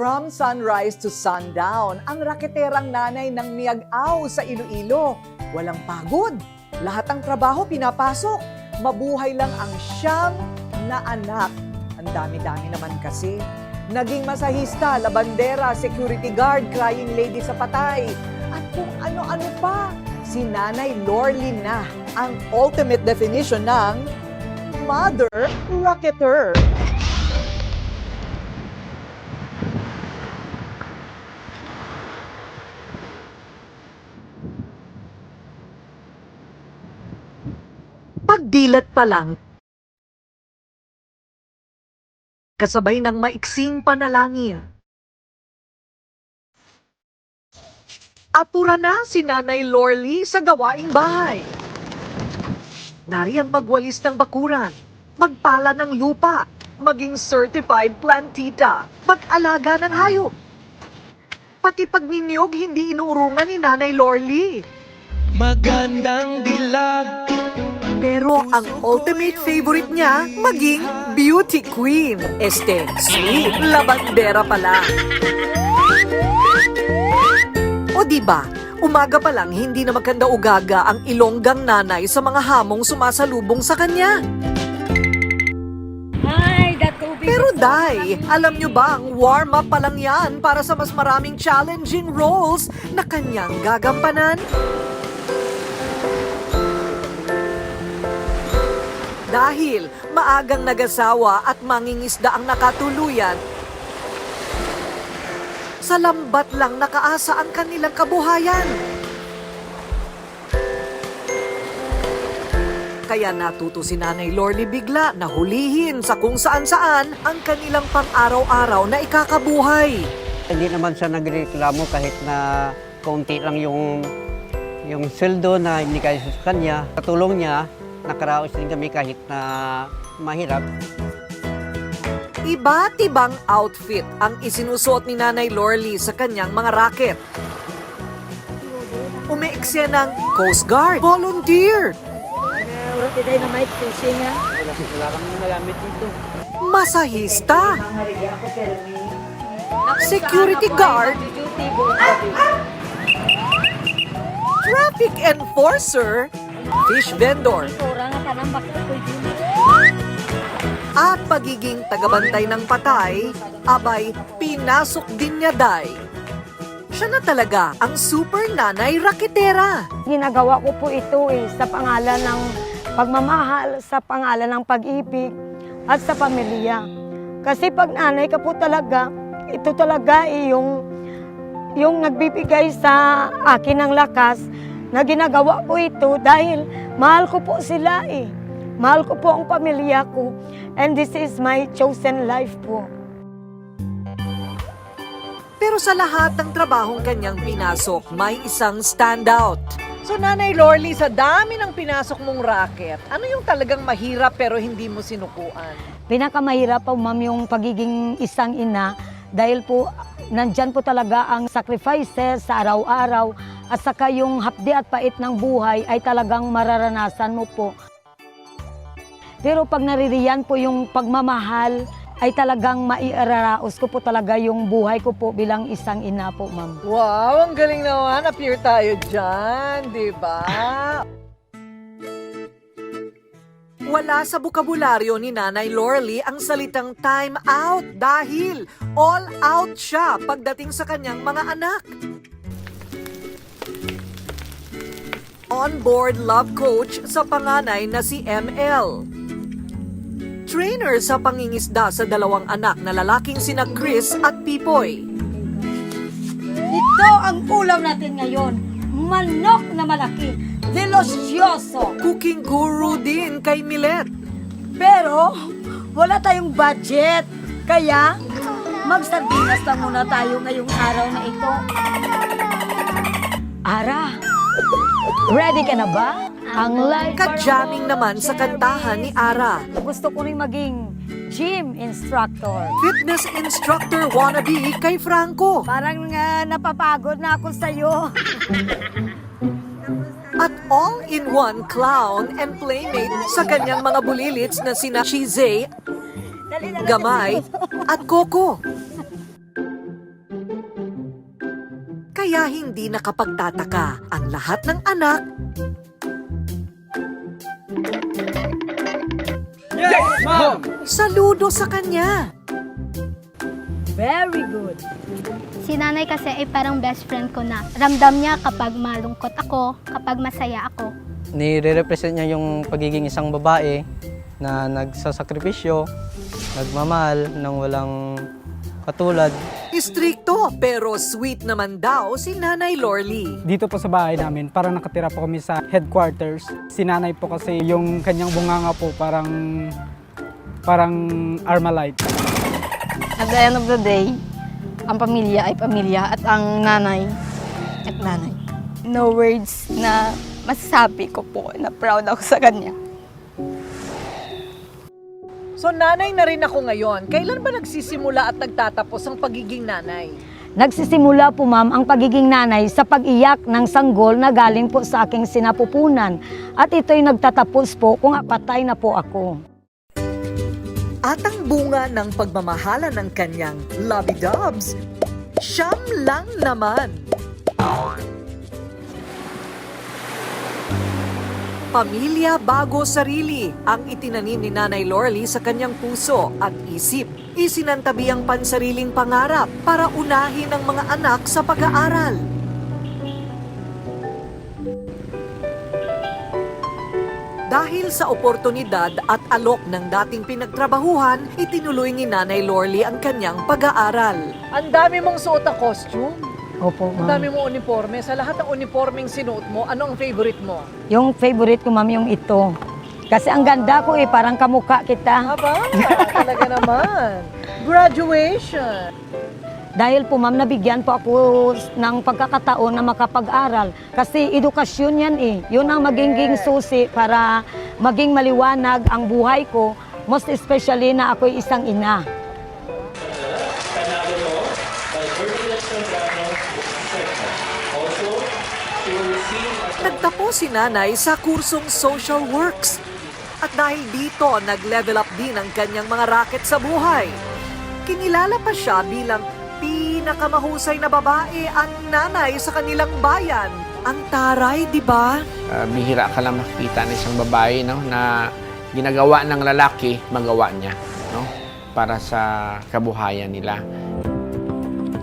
From sunrise to sundown, ang raketerang nanay ng Miag-Aw sa Iloilo. Walang pagod. Lahat ng trabaho pinapasok. Mabuhay lang ang siyam na anak. Ang dami-dami naman kasi. Naging masahista, labandera, security guard, crying lady sa patay. At kung ano-ano pa. Si Nanay Lorly na ang ultimate definition ng mother rocketer. Pagdilat pa lang, kasabay ng maiksing panalangin. Atura na si Nanay Lorly sa gawaing bahay. Nariyan magwalis ng bakuran, magpala ng lupa, maging certified plantita, mag-alaga ng hayop. Pati pag ninyog, hindi inuurungan ni Nanay Lorly. Magandang dilag Pero ang ultimate favorite niya, maging beauty queen. Este, sweet, labandera pala. O di ba, umaga pa lang hindi na magkanda ugaga ang ilonggang nanay sa mga hamong sumasalubong sa kanya. Pero Day, alam nyo ba ang warm-up pa lang yan para sa mas maraming challenging roles na kanyang gagampanan? Dahil maagang nagasawa at mangingisda ang nakatuluyan, sa lambat lang nakaasa ang kanilang kabuhayan. Kaya natuto si Nanay Lorly bigla na hulihin sa kung saan-saan ang kanilang pang-araw-araw na ikakabuhay. Hindi naman siya nagreklamo kahit na kaunti lang yung yung sweldo na hindi kaya sa kanya. Katulong niya, nakaraos din kami kahit na mahirap. Iba't ibang outfit ang isinusuot ni Nanay Lorly sa kanyang mga racket. Umeeksya ng Coast Guard, volunteer, masahista, security guard, traffic enforcer, fish vendor, Tanang bakit ko yun. at pagiging tagabantay ng patay, abay, pinasok din niya day. Siya na talaga ang super nanay raketera. Ginagawa ko po ito eh, sa pangalan ng pagmamahal, sa pangalan ng pag-ibig, at sa pamilya. Kasi pag nanay ka po talaga, ito talaga eh, yung, yung nagbibigay sa akin ng lakas na ginagawa ko ito dahil mahal ko po sila eh. Mahal ko po ang pamilya ko. And this is my chosen life po. Pero sa lahat ng trabahong kanyang pinasok, may isang standout. So Nanay Lorly, sa dami ng pinasok mong racket, ano yung talagang mahirap pero hindi mo sinukuan? Pinakamahirap po, ma'am, yung pagiging isang ina dahil po nandyan po talaga ang sacrifices sa araw-araw at saka yung hapdi at pait ng buhay ay talagang mararanasan mo po. Pero pag naririyan po yung pagmamahal, ay talagang maiararaos ko po talaga yung buhay ko po bilang isang ina po, ma'am. Wow, ang galing naman. Appear tayo dyan, di ba? Wala sa bukabularyo ni Nanay Lorly ang salitang time out dahil all out siya pagdating sa kanyang mga anak. On-board love coach sa panganay na si ML. Trainer sa pangingisda sa dalawang anak na lalaking sina Chris at Pipoy. Ito ang ulam natin ngayon. Manok na malaki. Delosyoso. Cooking guru din kay Milet. Pero wala tayong budget. Kaya magsardinas lang muna tayo ngayong araw na ito. Ara, ready ka na ba? Ang live Kajamming naman sa kantahan ni Ara. Gusto ko rin maging gym instructor. Fitness instructor wannabe kay Franco. Parang nga napapagod na ako sa'yo. At all-in-one clown and playmate sa kanyang mga bulilits na sina Chizay, Gamay at Coco. Kaya hindi nakapagtataka ang lahat ng anak saludo sa kanya. Very good. Si nanay kasi ay parang best friend ko na. Ramdam niya kapag malungkot ako, kapag masaya ako. Nire-represent niya yung pagiging isang babae na nagsasakripisyo, nagmamahal ng walang katulad. Istrikto pero sweet naman daw si Nanay Lorly. Dito po sa bahay namin, parang nakatira po kami sa headquarters. Si nanay po kasi yung kanyang bunganga po parang parang Armalite. At the end of the day, ang pamilya ay pamilya at ang nanay at nanay. No words na masasabi ko po na proud ako sa kanya. So nanay na rin ako ngayon. Kailan ba nagsisimula at nagtatapos ang pagiging nanay? Nagsisimula po ma'am ang pagiging nanay sa pag-iyak ng sanggol na galing po sa aking sinapupunan. At ito'y nagtatapos po kung patay na po ako. At ang bunga ng pagmamahala ng kanyang lovey-dubs, siyam lang naman. Pamilya bago sarili ang itinanim ni Nanay Lorly sa kanyang puso at isip. Isinantabi ang pansariling pangarap para unahin ang mga anak sa pag-aaral. Dahil sa oportunidad at alok ng dating pinagtrabahuhan, itinuloy ni Nanay Lorly ang kanyang pag-aaral. Ang dami mong suot na costume. Opo Ang dami mong uniforme. Sa lahat ng uniformeng sinuot mo, ano ang favorite mo? Yung favorite ko ma'am yung ito. Kasi ang ganda ko eh, parang kamukha kita. Aba, talaga naman. Graduation. Dahil po ma'am, nabigyan po ako ng pagkakataon na makapag-aral. Kasi edukasyon yan eh. Yun ang magiging susi para maging maliwanag ang buhay ko. Most especially na ako'y isang ina. Nagtapos si Nanay sa kursong Social Works. At dahil dito, nag-level up din ang kanyang mga racket sa buhay. Kinilala pa siya bilang pinakamahusay na babae at nanay sa kanilang bayan. Ang taray, di ba? Ah, bihira ka lang makikita ng isang babae no, na ginagawa ng lalaki, magawa niya no, para sa kabuhayan nila.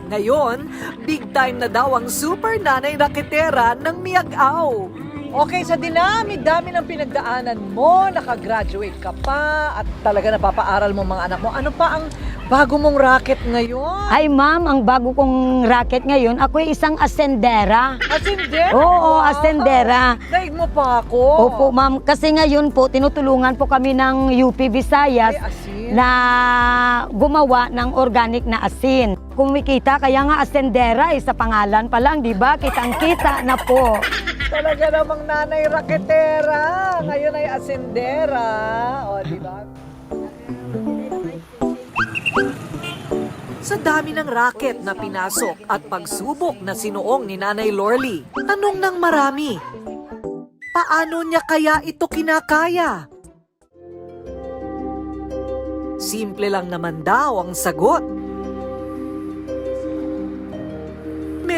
Ngayon, big time na daw ang super nanay raketera ng Miag-Aw. Okay, sa dinami-dami ng pinagdaanan mo, nakagraduate ka pa, at talaga napapaaral mo mga anak mo. Ano pa ang bago mong racket ngayon? Ay ma'am, ang bago kong racket ngayon, ako'y isang asendera. Ascendera? Oo, Wow! asendera. Daig mo pa ako. Opo ma'am, kasi ngayon po, tinutulungan po kami ng UP Visayas Ay, na gumawa ng organic na asin. Kumikita, kaya nga asendera eh, sa pangalan pa lang, di ba? Kitang-kita na po. Talaga namang nanay raketera. Ngayon ay asendera. O, di ba? Sa dami ng racket na pinasok at pagsubok na sinuong ni Nanay Lorly, tanong ng marami, paano niya kaya ito kinakaya? Simple lang naman daw ang sagot.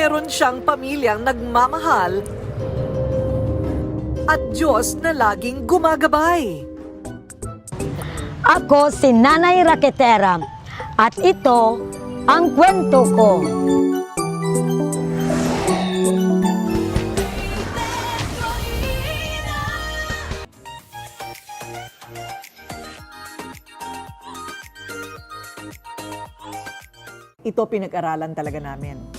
Meron siyang pamilyang nagmamahal at Diyos na laging gumagabay. Ako si Nanay Raketera at ito ang kwento ko. Ito pinag-aralan talaga namin.